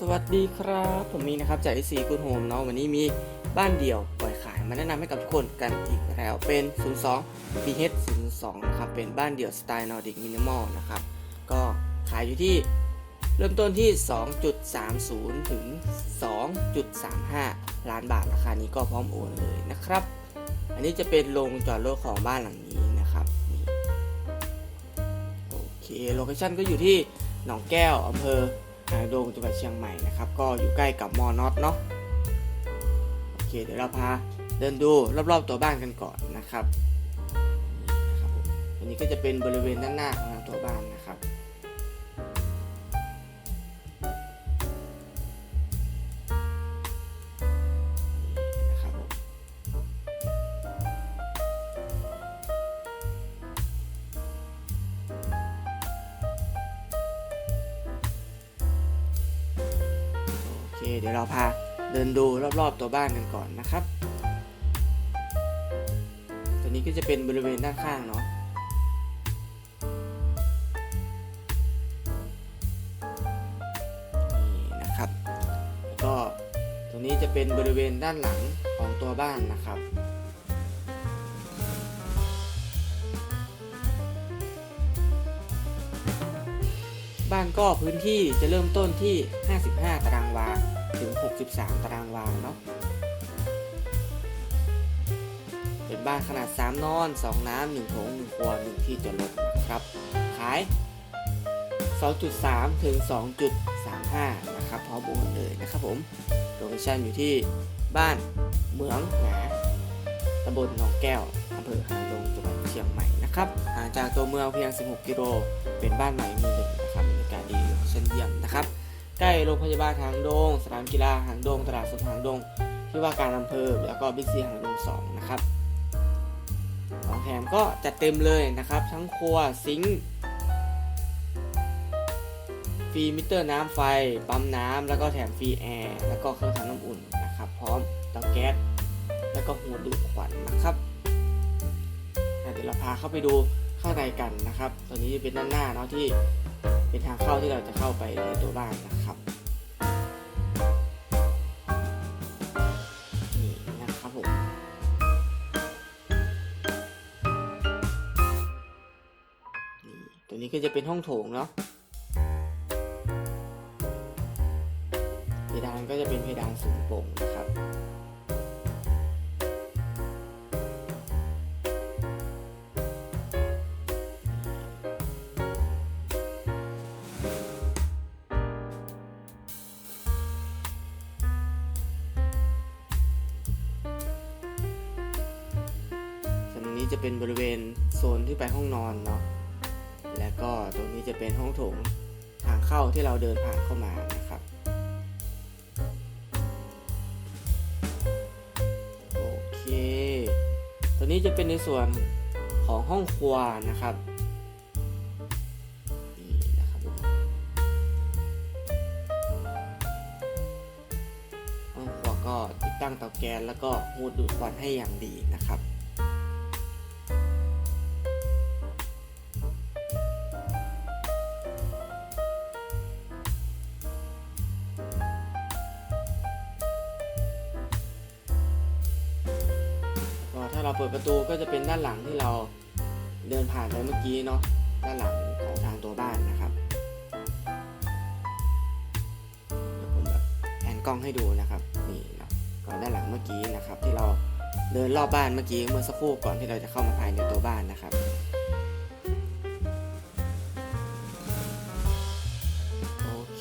สวัสดีครับ ผมมีนะครับจาก AC Good Home เนาะวันนี้มีบ้านเดี่ยวปล่อยขายมาแนะนำให้กับทุกคนกันอีกแล้วเป็น 02 BH 02นะครับเป็นบ้านเดี่ยวสไตล์ Nordic Minimal นะครับก็ขายอยู่ที่เริ่มต้นที่ 2.30 ถึง 2.35 ล้านบาทราคานี้ก็พร้อมโอนเลยนะครับ อันนี้จะเป็นโรงจอดรถของบ้านหลังนี้นะครับโอเคโลเคชั่นก็อยู่ที่หนองแก้วอำเภอ หางดงจังหวัดเชียงใหม่นะครับก็อยู่ใกล้กับมอนอตเนาะโอเคเดี๋ยวเราพาเดินดูรอบๆตัวบ้านกันก่อนนะครับนี่นะครับผมอันนี้ก็จะเป็นบริเวณด้านหน้าของตัวบ้านนะครับ เคเดี๋ยวเราพาเดินดูรอบๆตัวบ้านกันก่อนนะครับ ตัวนี้ก็จะเป็นบริเวณด้านข้างเนาะนี่นะครับ ก็ตรงนี้จะเป็นบริเวณด้านหลังของตัวบ้านนะครับบ้านก็พื้นที่จะเริ่มต้นที่ 55 ตารางวา ถึง 63 ตารางวาเนาะ เป็นบ้านขนาด 3 นอน 2 น้ำ1โถง1ครัว1ที่จอดรถนะครับ ขาย 2.3 ถึง 2.35 นะครับพร้อมโอนเลยนะครับผม โลเคชั่นอยู่ที่บ้านเมืองหนาตำบลหนองแก้วอำเภอหางดงจังหวัดเชียงใหม่นะครับห่างจากตัวเมืองเพียง 16 กิโล เป็นบ้านใหม่มือหนึ่งนะครับบรรยากาศดีเช่นเยี่ยมนะครับ ใกล้โรงพยาบาลหางดง สนามกีฬาหางดง ตลาดสดหางดง ที่ว่าการอำเภอ แล้วก็บิ๊กซีหางดง2นะครับของแถมก็จัดเต็มเลยนะครับ ทั้งครัวซิงค์ฟรีมิเตอร์น้ำไฟ ปั๊มน้ำแล้วก็แถมฟรีแอร์แล้วก็เครื่องทำน้ำอุ่นนะครับ พร้อมเตาแก๊สแล้วก็หัวดูดควันนะครับเดี๋ยวเราพาเข้าไปดูข้างในกันนะครับตัวนี้จะเป็นด้านหน้าเนาะที่ เป็นทางเข้าที่เราจะเข้าไปในตัวบ้านนะครับนี่นะครับผมนี่ตัวนี้ก็จะเป็นห้องโถงเนาะ นี้จะเป็นบริเวณโซนที่ไปห้องนอนเนาะ แล้วก็ตรงนี้จะเป็นห้องโถงทางเข้าที่เราเดินผ่านเข้ามานะครับ โอเค ตัวนี้จะเป็นในส่วนของห้องครัวนะครับห้องครัวก็ติดตั้งเตาแก๊สแล้วก็หูดดูดควันให้อย่างดีนะครับ เราเปิดประตูก็จะเป็นด้านหลังที่เราเดินผ่านไปเมื่อกี้เนาะด้านหลังของทางตัวบ้านนะครับเดี๋ยวผมแบบแผนกล้องให้ดูนะครับนี่เนาะก่อนด้านหลังเมื่อกี้นะครับ ที่เราเดินรอบบ้านเมื่อกี้เมื่อสักครู่ก่อนที่เราจะเข้ามาภายในตัวบ้านนะครับโอเค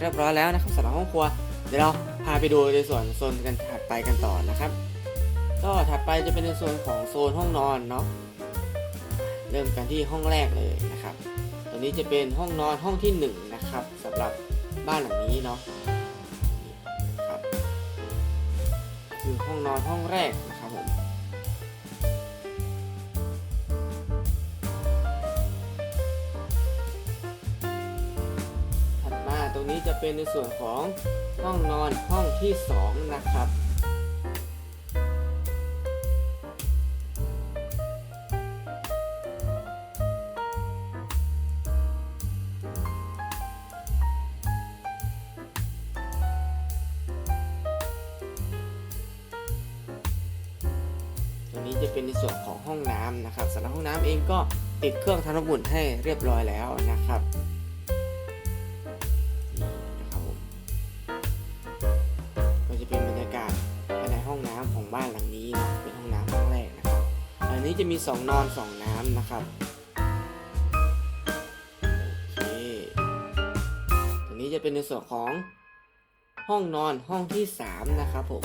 เรียบร้อยแล้วนะครับสำหรับห้องครัวเดี๋ยวเราพาไปดูในส่วนโซนกันถัดไปกันต่อนะครับ ก็ถัดไปจะเป็นในส่วนของโซนห้องนอนเนาะเริ่มกันที่ห้องแรกเลยนะครับตัวนี้จะเป็นห้องนอนห้องที่หนึ่งนะครับสำหรับบ้านหลังนี้เนาะครับคือห้องนอนห้องแรกนะครับผมถัดมาตรงนี้จะเป็นในส่วนของห้องนอนห้องที่สองนะครับ จะเป็นในส่วนของห้องน้ำนะครับสำหรับห้องน้ำเองก็ติดเครื่องทำน้ำอุ่นให้เรียบร้อยแล้วนะครับนะครับผมก็จะเป็นบรรยากาศภายในห้องน้ำของบ้านหลังนี้นะเป็นห้องน้ำครั้งแรกนะครับอันนี้จะมีสองนอนสองน้ำนะครับโอเคตัวนี้จะเป็นในส่วนของห้องนอนห้องที่สามนะครับผม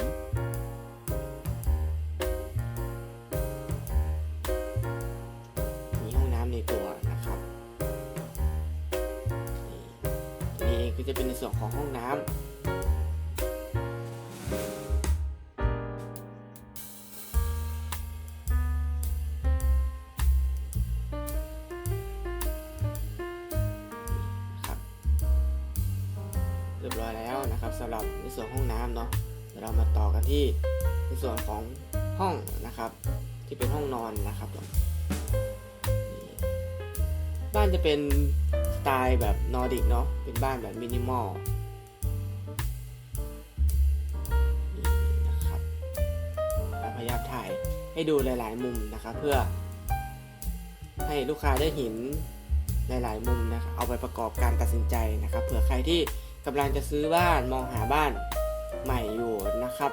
ส่วนของห้องน้ำครับเรียบร้อยแล้วนะครับสำหรับในส่วนห้องน้ำเนาะเดี๋ยวเรามาต่อกันที่ในส่วนของห้องนะครับ ที่เป็นห้องนอนนะครับบ้านจะเป็น ไตล์แบบนอร์ดิกเนาะเป็นบ้านแบบมินิมอลนี่นะครับพยายามถ่ายให้ดูหลาย ๆ มุมนะครับเพื่อ ให้ลูกค้าได้เห็นหลาย ๆ มุมนะครับเอาไปประกอบการตัดสินใจนะครับเผื่อใครที่กำลังจะซื้อบ้านมองหาบ้านใหม่อยู่นะครับ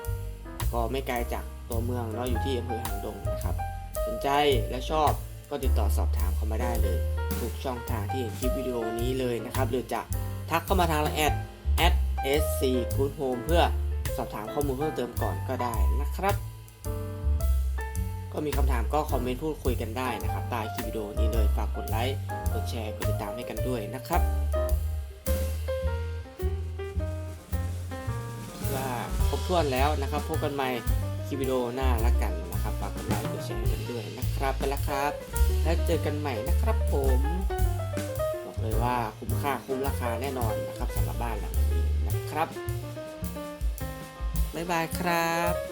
ก็ไม่ไกลจากตัวเมืองเนาะอยู่ที่อำเภอหางดงนะครับ สนใจและชอบ ก็ติดต่อสอบถามเข้ามาได้เลย ทุกช่องทางที่เห็นคลิปวิดีโอนี้เลยนะครับ หรือจะทักเข้ามาทางแอด sc good home เพื่อสอบถามข้อมูลเพิ่มเติมก่อนก็ได้นะครับ ก็มีคำถามก็คอมเมนต์พูดคุยกันได้นะครับใต้คลิปวิดีโอนี้เลยฝากกดไลค์กดแชร์กดติดตามให้กันด้วยนะครับว่าครบถ้วนแล้วนะครับพบกันใหม่คลิปวิดีโอหน้าละกัน ครับไปแล้วครับ แล้วเจอกันใหม่นะครับผมบอกเลยว่าคุ้มค่าคุ้มราคาแน่นอนนะครับสำหรับบ้านหลังนี้นะครับบ๊ายบายครับ